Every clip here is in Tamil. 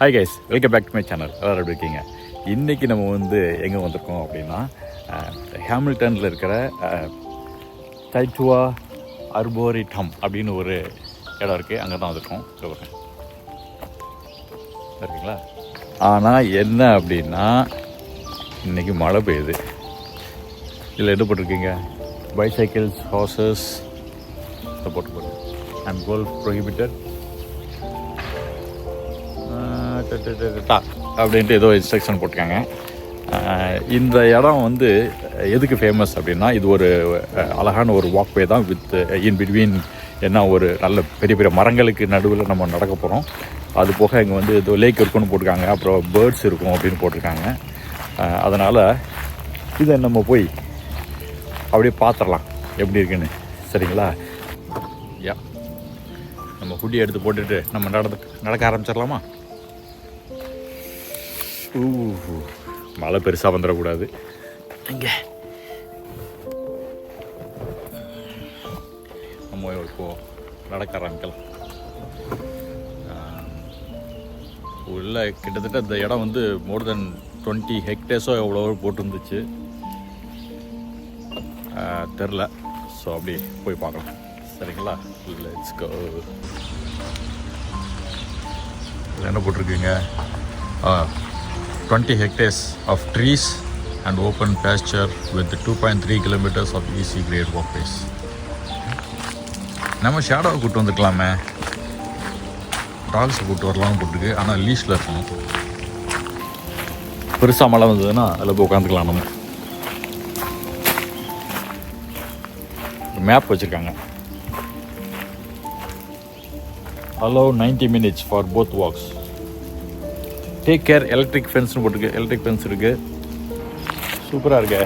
Hi guys welcome back to my channel எல்லோரும் எப்படி இருக்கீங்க? இன்றைக்கி நம்ம வந்து எங்கே வந்திருக்கோம் அப்படின்னா ஹேமில்டனில் இருக்கிற டைச்சுவா அர்போரிடம் அப்படின்னு ஒரு இடம் இருக்குது அங்கே தான் வந்திருக்கோம் சொல்கிறேன் சரிங்களா ஆனால் என்ன அப்படின்னா இன்றைக்கி மழை பெய்யுது. இதில் என்ன போட்டிருக்கீங்க? பைசைக்கிள்ஸ் ஹார்சஸ் போட்டு போட்டு அண்ட் கோல் ப்ரொஹிபிட்டட் அப்படின்ட்டு ஏதோ இன்ஸ்ட்ரக்ஷன் போட்டிருக்காங்க. இந்த இடம் வந்து எதுக்கு ஃபேமஸ் அப்படின்னா இது ஒரு அழகான ஒரு வாக்வே தான் வித் இன் பிட்வீன் என்ன ஒரு நல்ல பெரிய பெரிய மரங்களுக்கு நடுவில் நம்ம நடக்க போகிறோம் அது போக இங்கே வந்து ஏதோ லேக் இருக்குன்னு போட்டிருக்காங்க. அப்புறம் பேர்ட்ஸ் இருக்கும் அப்படின்னு போட்டிருக்காங்க. அதனால் இதை நம்ம போய் அப்படியே பார்த்துடலாம். எப்படி இருக்குன்னு. சரிங்களா? யா நம்ம குட்டி எடுத்து போட்டுட்டு நம்ம நடந்து நடக்க ஆரம்பிச்சிடலாமா? ஊ மழை பெருசாக வந்துடக்கூடாது. இங்கே. நம்ம இப்போது நடக்க ஆரம்பிக்கலாம். உள்ள கிட்டத்தட்ட இந்த இடம் வந்து மோர் தென் டுவெண்ட்டி ஹெக்டேர்ஸோ எவ்வளோ போட்டுருந்துச்சு. தெரில. ஸோ அப்படி போய் பார்க்கலாம். சரிங்களா? இல்லை என்ன போட்டிருக்கீங்க? ஆ. 20 hectares of trees and open pasture with 2.3 kilometers of easy grade walkways. நம்ம ஷேடோவை கூப்பிட்டு வந்துக்கலாமே. டாக்ஸை கூப்பிட்டு வரலாம்னு போட்டுருக்கு ஆனால் லீஷில் இருக்கணும். பெருசாக மழை வந்ததுன்னா அதில் போய் உட்காந்துக்கலாம் நம்ம. மேப் வச்சுருக்காங்க. Allow ninety minutes for both walks take care electric ஃபென்ஸ்னு போட்டிருக்கு. எலக்ட்ரிக் ஃபென்ஸ் இருக்குது சூப்பராக இருக்கே.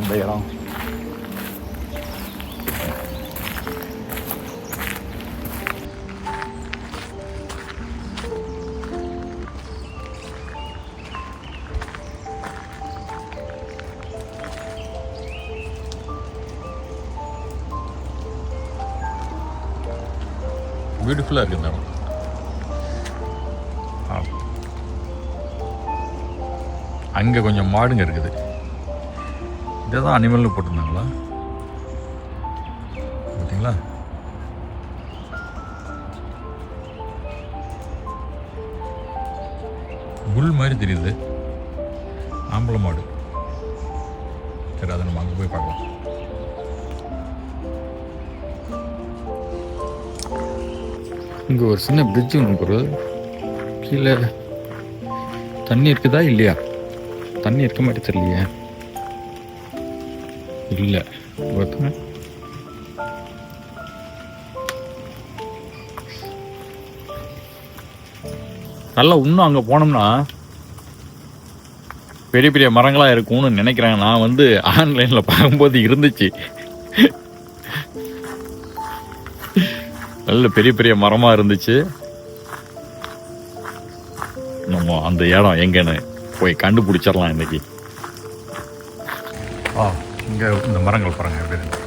இந்த இடம். பியூட்டிஃபுல்லாக இருக்குது இந்த இடம். அங்கே கொஞ்சம் மாடுங்க இருக்குது. இதை தான் அனிமல்னு போட்டிருந்தாங்களா? பார்த்தீங்களா? புல் மாதிரி தெரியுது. ஆம்பளை மாடு. சரி அதை நம்ம அங்கே போய் பார்க்கலாம். இங்கே ஒரு சின்ன பிரிட்ஜ் ஒன்று போகிறது கீழே தண்ணி இருக்குதா இல்லையா? தண்ணி இருக்க மாதிரி தெரியலையே. இல்லை பார்த்தா நல்லா இன்னும் அங்கே போனோம்னா பெரிய பெரிய மரங்களாக இருக்கும்னு நினைக்கிறேன். நான் வந்து ஆன்லைனில் பார்க்கும்போது இருந்துச்சு. நல்ல பெரிய பெரிய மரமாக இருந்துச்சு. நம்ம அந்த இடம் எங்கன்னு போய் கண்டுபிடிச்சிடலாம் இன்னைக்கு. ஆ இங்கே இந்த மரங்கள் பாருங்க எப்படி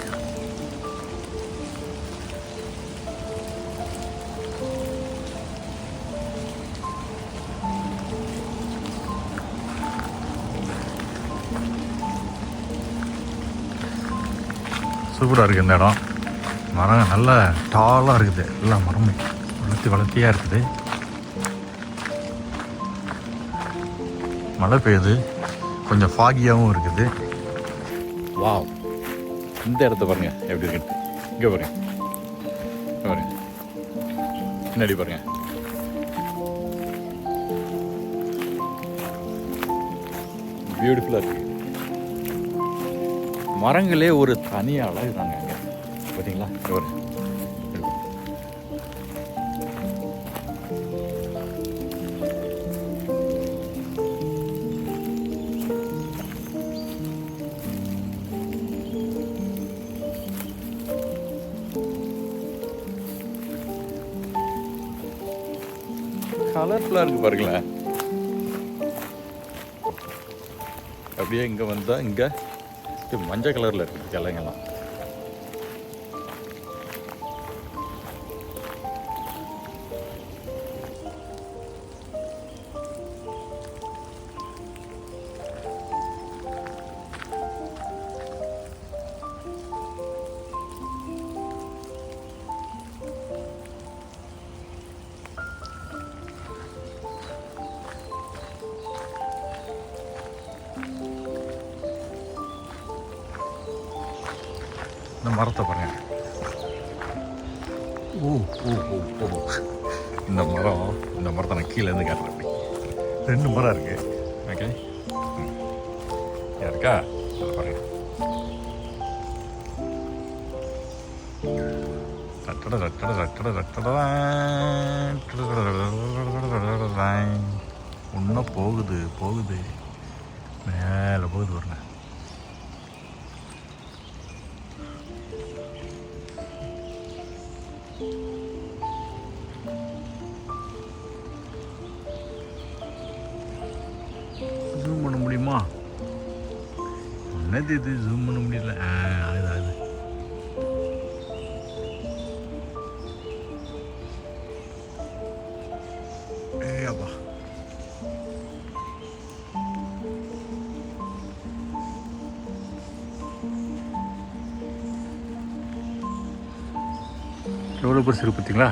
சூப்பராக இருக்குது இந்த இடம். மரம் நல்லா டாலாக இருக்குது. எல்லா மரமும் வளர்த்தி வளர்த்தியாக இருக்குது. மழை பெய்யுது. கொஞ்சம் ஃபாகியாகவும் இருக்குது. வாவ் இந்த இடத்த பாருங்க. எப்படி இருக்கு? இங்கே பாருங்க. பாருங்க. பின்னாடி பாருங்க. பியூட்டிஃபுல்லாக இருக்கு. மரங்களே ஒரு தனி அழகு தாங்க அங்கே. பார்த்தீங்களா இங்க கலர்ஃபுல்லாக இருக்குது பாருங்களேன். அப்படியே இங்கே வந்தால் இங்கே. மஞ்சள் கலரில் இருக்குது இலைங்கெல்லாம் மரத்தை பாருங்க ஓ ஓ ஓ ஓ இந்த மரம் இந்த மரத்தை நான் கீழேருந்து காட்டுறேன் ரெண்டு மரம் இருக்கு ஓகே இருக்கா பாருங்க தட்டட தட்டட தட்டட தட்டட ஒன்றும் போகுது போகுது மேலே போகுது பாருங்க என்னது இது ஜூம் பண்ண முடியல. ஆ அது அது எவ்வளோ பெருசு இருக்கு பார்த்தீங்களா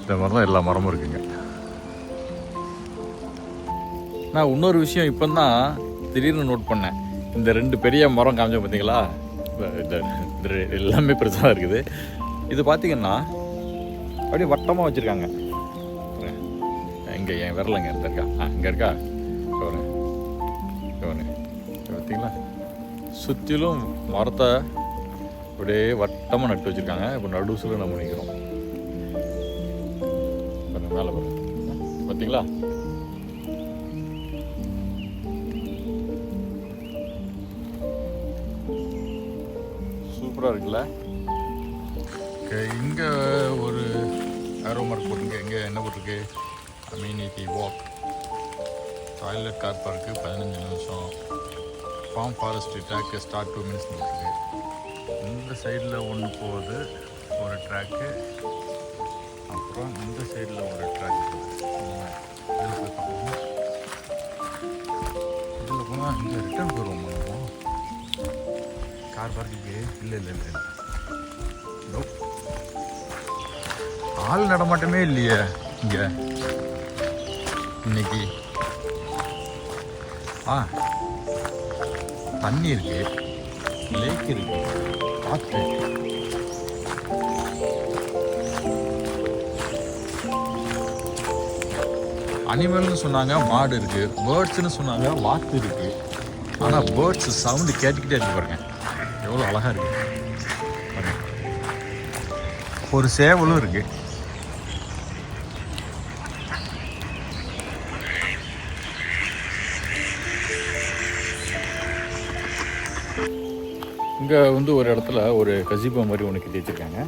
இந்த மரம் தான் எல்லா மரமும் இருக்குங்க. நான் இன்னொரு விஷயம் இப்போ தான் திடீர்னு நோட் பண்ணேன். இந்த ரெண்டு பெரிய மரம் காமிச்சோம் பார்த்தீங்களா எல்லாமே பெருசாக இருக்குது. இது பார்த்தீங்கன்னா அப்படியே வட்டமாக வச்சுருக்காங்க. இங்கே என் விரலங்க இந்த இருக்கா? ஆ இங்கே இருக்கா? பார்த்தீங்களா சுற்றிலும் மரத்தை அப்படியே வட்டமாக நட்டு வச்சுருக்காங்க. இப்போ நடுசில் நம்ம நிற்கிறோம் மேலே பார்த்தீங்களா சூப்பராக இருக்குல்ல? இங்கே ஒரு ஆரோ மார்க் போட்டுங்க இங்கே என்ன போட்டிருக்கு? Community walk toilet car park பதினஞ்சு நிமிஷம். Farm forest track start two minutes போட்டிருக்கு. இந்த சைடில் ஒன்று போகுது ஒரு ட்ராக்கு அப்புறம் இந்த சைடில் ஒரு ட்ராக் இதில் போனால் இங்கே ரிட்டர்ன் போயிடுவோம் கார் பார்க்கிங்கு இல்லை இல்லை இல்லை ஆள் நடமாட்டமே இல்லையே இங்கே. இன்னைக்கு. ஆ. தண்ணி இருக்கு. லேக் இருக்கு. காற்று அனிமல்னு சொன்னாங்க மாடு இருக்கு. பேர்ட்ஸ்னு சொன்னாங்க வாத்து இருக்கு. ஆனால் பேர்ட்ஸ் சவுண்டு கேட்டுக்கிட்டே இருக்கு பாருங்க. எவ்வளோ அழகா இருக்கு. ஒரு சேவலும் இருக்கு. இங்கே வந்து ஒரு இடத்துல ஒரு கசிபா மாதிரி ஒன்று கட்டி வச்சிருக்காங்க.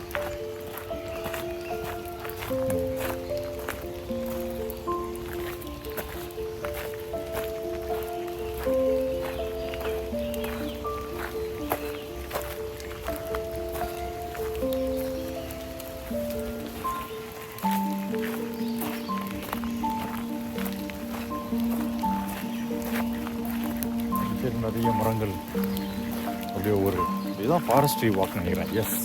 ஹிஸ்ட்ரி வாக் நினைக்கிறேன் எஸ்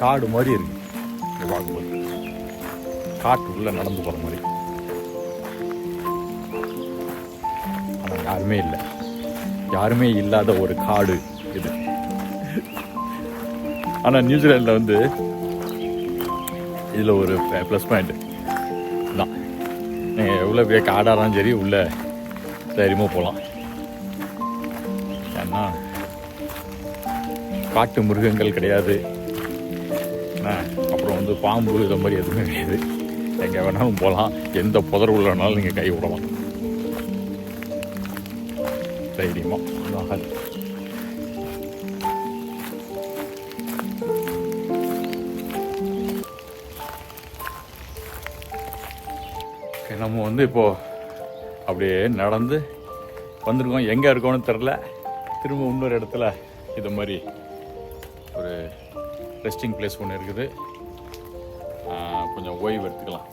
காடு மாதிரி இருக்கு. இப்படி பார்க்கும்போது. காட்டு உள்ள நடந்து போகிற மாதிரி. ஆனால் யாருமே இல்லை. யாருமே இல்லாத ஒரு காடு இது. ஆனால் நியூசிலாண்டில் வந்து இதில் ஒரு ப்ளஸ் பாயிண்ட் தான் நீங்கள் எவ்வளோ பெரிய காடானாலும் சரி உள்ள தைரியமாக போகலாம் காட்டு மிருகங்கள் கிடையாது. அப்புறம் வந்து பாம்பு இதை மாதிரி எதுவுமே கிடையாது. எங்கே வேணாலும் போகலாம் எந்த புதர் உள்ளனாலும் நீங்கள் கை விடலாம். தைரியமாக ஆகாது நம்ம வந்து இப்போது அப்படியே நடந்து வந்திருக்கோம். எங்கே இருக்கோன்னு தெரில திரும்ப இன்னொரு இடத்துல இது மாதிரி ஒரு ரெஸ்டிங் பிளேஸ் ஒன்று இருக்குது. கொஞ்சம் ஓய்வு எடுத்துக்கலாம்.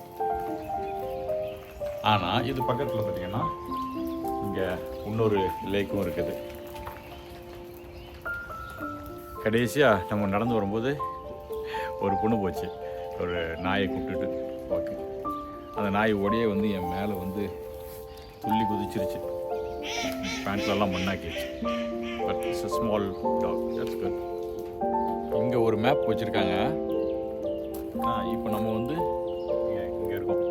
ஆனால் இது பக்கத்தில் பார்த்தீங்கன்னா இங்கே இன்னொரு லேக்கும் இருக்குது. கடைசியாக நம்ம நடந்து வரும்போது ஒரு பொண்ணு போச்சு. ஒரு நாயை கூப்பிட்டுட்டு ஓகே அந்த நாய் ஒடையே வந்து என் மேலே வந்து துள்ளி குதிச்சிருச்சு. பேண்ட்லலாம் மண்ணாக்கிடுச்சு but it's small dog that's good இங்கே ஒரு மேப் வச்சுருக்காங்க. ஆ இப்போ நம்ம வந்து இங்கே இருக்கோம்.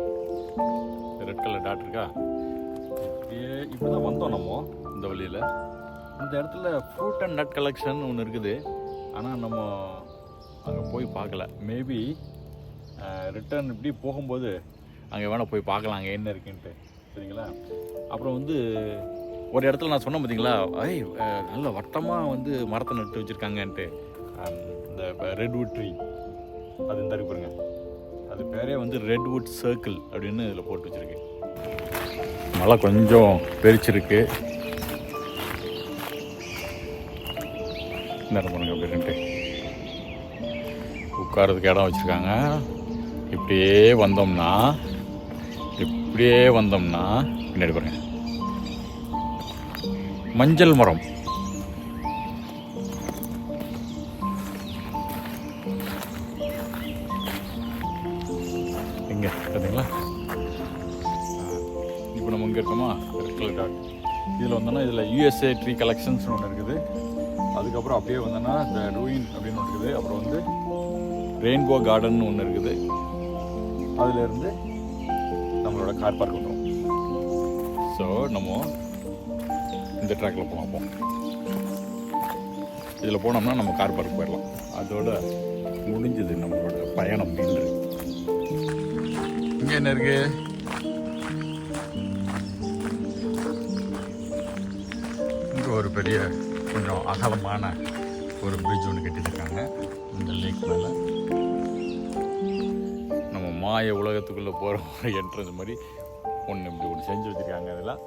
ரெட் கலர் டாட் இருக்கா? இப்படியே இப்படி தான் வந்தோம் நம்ம இந்த வழியில். இந்த இடத்துல ஃப்ரூட் அண்ட் நட் கலெக்ஷன் ஒன்று இருக்குது. ஆனால் நம்ம அங்கே போய் பார்க்கல. மேபி ரிட்டர்ன் இப்படி போகும்போது அங்கே வேணால் போய் பார்க்கலாம் அங்கே என்ன இருக்குன்ட்டு. சரிங்களா? அப்புறம் வந்து ஒரு இடத்துல நான் சொன்னேன் பார்த்தீங்களா ஐய் நல்ல வட்டமாக வந்து மரத்தை நட்டு வச்சுருக்காங்கன்ட்டு. இந்த ரெட்வுட் ட்ரீ அது இந்த இருக்கு பாருங்க. அது பேரே வந்து ரெட்வுட் சர்க்கிள் அப்படின்னு இதில் போட்டு வச்சுருக்கு. மழை கொஞ்சம் பெரிச்சிருக்கு. இந்த இடம் பாருங்க அப்படின்ட்டு உட்காரதுக்கு இடம் வச்சுருக்காங்க. இப்படியே வந்தோம்னா இப்படியே வந்தோம்னா பின்னாடி பாருங்க. மஞ்சள் மரம். இதில் ட்ரீ கலெக்ஷன்ஸ் ஒன்று இருக்குது. அதுக்கப்புறம் அப்படியே வந்தோன்னா இந்த ரூயின் அப்படின்னு ஒன்று இருக்குது. அப்புறம் வந்து ரெயின்போ கார்டன் ஒன்று இருக்குது. அதுலேருந்து நம்மளோட கார் பார்க் வந்துடும் ஸோ நம்ம இந்த ட்ராக்கில் போகலாம் இதில் போனோம்னா நம்ம கார் பார்க் போயிடலாம். அதோட முடிஞ்சது நம்மளோட பயணம். இன்று இங்கே என்ன இருக்கு? ஒரு பெரிய கொஞ்சம் அகலமான ஒரு பிரிட்ஜ் ஒன்று கட்டியிருக்காங்க. இந்த லேக் மேலே. நம்ம மாய உலகத்துக்குள்ளே போகிற ஒரு என்ட்ரன்ஸ் மாதிரி ஒன்று இப்படி ஒன்று செஞ்சு வச்சுருக்காங்க அதெல்லாம்.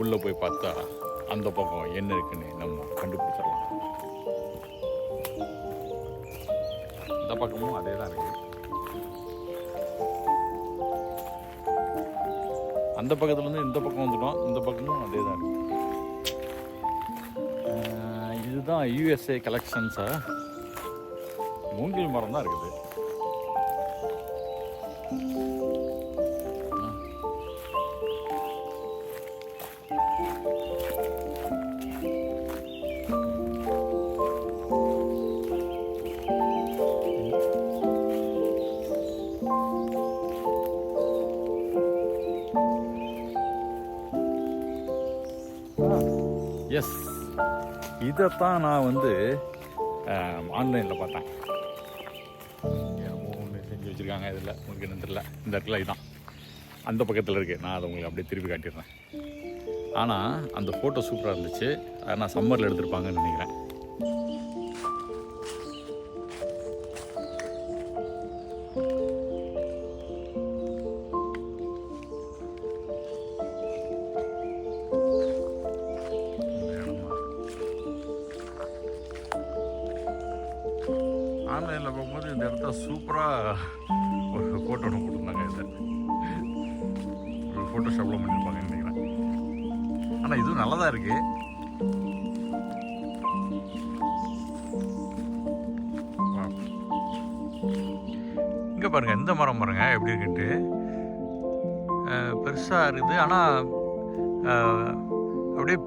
உள்ளே போய் பார்த்தா அந்த பக்கம் என்ன இருக்குன்னு நம்ம கண்டுபிடிச்சிடலாம். இந்த பக்கமும் அதே தான் இருக்குது அந்த பக்கத்துலேருந்து இந்த பக்கம் வந்துட்டோம். இந்த பக்கமும் அதே தான் இருக்குது இதுதான் யூஎஸ்ஏ கலெக்ஷன்ஸா மூங்கில் மரம் தான் இருக்குது. இதைத்தான் நான் வந்து ஆன்லைனில் பார்த்தேன். ஒன்று செஞ்சு வச்சுருக்காங்க இதில். உங்களுக்கு என்ன தெரில இந்த இடத்துல இதுதான் அந்த பக்கத்தில் இருக்குது நான் அதை உங்களுக்கு அப்படியே திருப்பி காட்டிடுறேன். ஆனால் அந்த ஃபோட்டோ சூப்பராக இருந்துச்சு. அதை நான் சம்மரில் எடுத்திருப்பாங்கன்னு நினைக்கிறேன். ஃபோட்டோஷாப்லாம் பண்ணியிருப்பாங்கன்னு நினைக்கிறேன். ஆனால் இதுவும் நல்லா தான் இங்கே பாருங்க இந்த மரம் பாருங்கள் எப்படி இருக்குன்ட்டு. பெருசாக இருக்குது. ஆனால் அப்படியே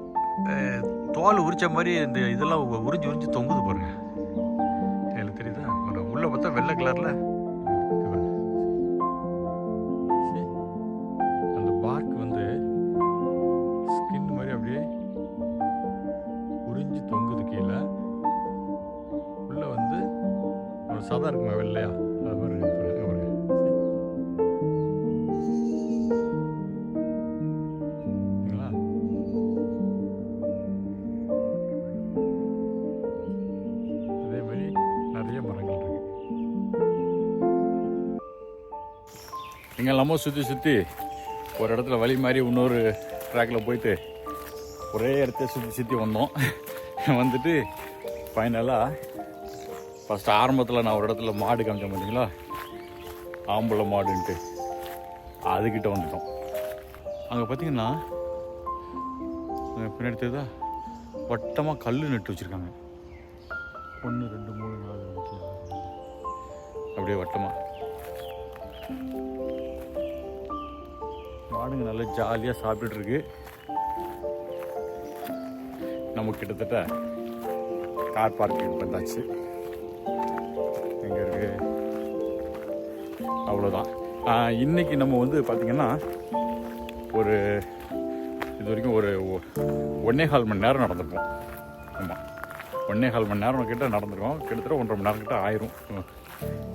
தோல் உரிச்ச மாதிரி இந்த இதெல்லாம் உறிஞ்சி உறிஞ்சி உறிஞ்சு தொங்குது பாருங்கள் எனக்கு தெரியுதா? உள்ளே பார்த்தா வெள்ளை கலரில் சாதா இருக்குமா வெள்ளையா? அது பாருங்க, பாருங்க. சரிங்களா? அதே மாதிரி நிறைய மரங்கள் இருக்கு. நீங்கள் நம்ம சுற்றி சுற்றி ஒரு இடத்துல வழி மாதிரி இன்னொரு ட்ராக்கில் போயிட்டு ஒரே இடத்த சுற்றி சுற்றி வந்தோம். வந்துட்டு ஃபைனலாக ஃபஸ்ட்டு ஆரம்பத்தில் நான் ஒரு இடத்துல மாடு காமிச்சேன் பார்த்தீங்களா ஆம்பளை மாடுன்ட்டு. அதுக்கிட்ட வந்துட்டோம். அங்கே பார்த்தீங்கன்னா பின்னாடி தெரியுதா? வட்டமாக கல் நட்டு வச்சுருக்காங்க. ஒன்று ரெண்டு மூணு நாலு அஞ்சு அப்படியே வட்டமாக மாடுங்க நல்லா ஜாலியாக சாப்பிட்டுட்ருக்கு. நம்ம கிட்டத்தட்ட கார் பார்க்கிங் பண்ணாச்சு அவ்வளோதான் இன்றைக்கி இன்னைக்கு நம்ம வந்து பார்த்திங்கன்னா ஒரு இது வரைக்கும் ஒரு ஒன்றே ஒன்னே கால் மணி நேரம் நடந்திருப்போம் ஆமாம் ஒன்னே கால் மணி நேரம் கிட்ட நடந்திருக்கோம். கிட்டத்தட்ட ஒன்றரை மணி நேரம் கிட்ட ஆயிரும்.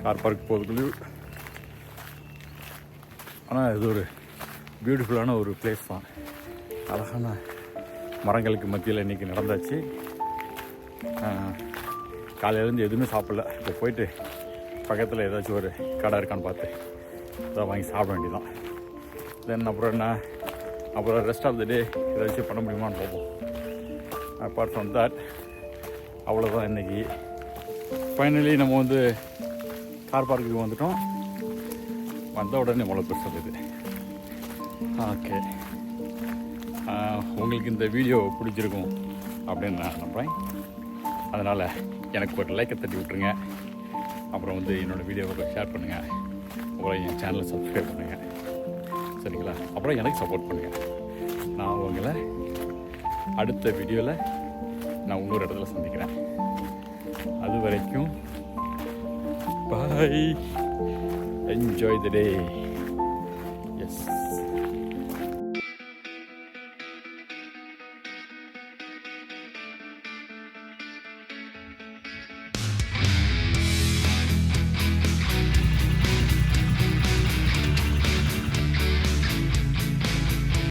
கார் பார்க் போகிறதுக்குள்ளே ஆனால் இது ஒரு பியூட்டிஃபுல்லான ஒரு பிளேஸ் தான். அழகான மரங்களுக்கு மத்தியில் இன்றைக்கி நடந்தாச்சு. காலையிலேருந்து எதுவுமே சாப்பிடல. இப்போ போயிட்டு பக்கத்தில் ஏதாச்சும் ஒரு கடை இருக்கான்னு பார்த்து அதை வாங்கி சாப்பிட வேண்டியதான் தென் அப்புறம் என்ன? அப்புறம் ரெஸ்ட் ஆஃப் த டே ஏதாச்சும் பண்ண முடியுமான்னு பார்ப்போம். அப்பார்ட் ஃப்ரம் தட் அவ்வளோதான் இன்றைக்கி ஃபைனலி நம்ம வந்து கார் பார்க்குக்கு வந்துட்டோம். வந்த உடனே மழை பெருசு இது ஓகே உங்களுக்கு இந்த வீடியோ பிடிச்சிருக்கும் அப்படின்னு நான் நம்புகிறேன் அதனால் எனக்கு ஒரு லைக்கை தட்டி விட்ருங்க அப்புறம் வந்து என்னோடய வீடியோவை ஷேர் பண்ணுங்கள் அப்புறம் என் சேனலை சப்ஸ்கிரைப் பண்ணுங்கள் சரிங்களா? அப்புறம் எனக்கு சப்போர்ட் பண்ணுங்கள் நான் உங்களை அடுத்த வீடியோவில் நான் இன்னொரு இடத்துல சந்திக்கிறேன். அது வரைக்கும் பாய் என்ஜாய் த டே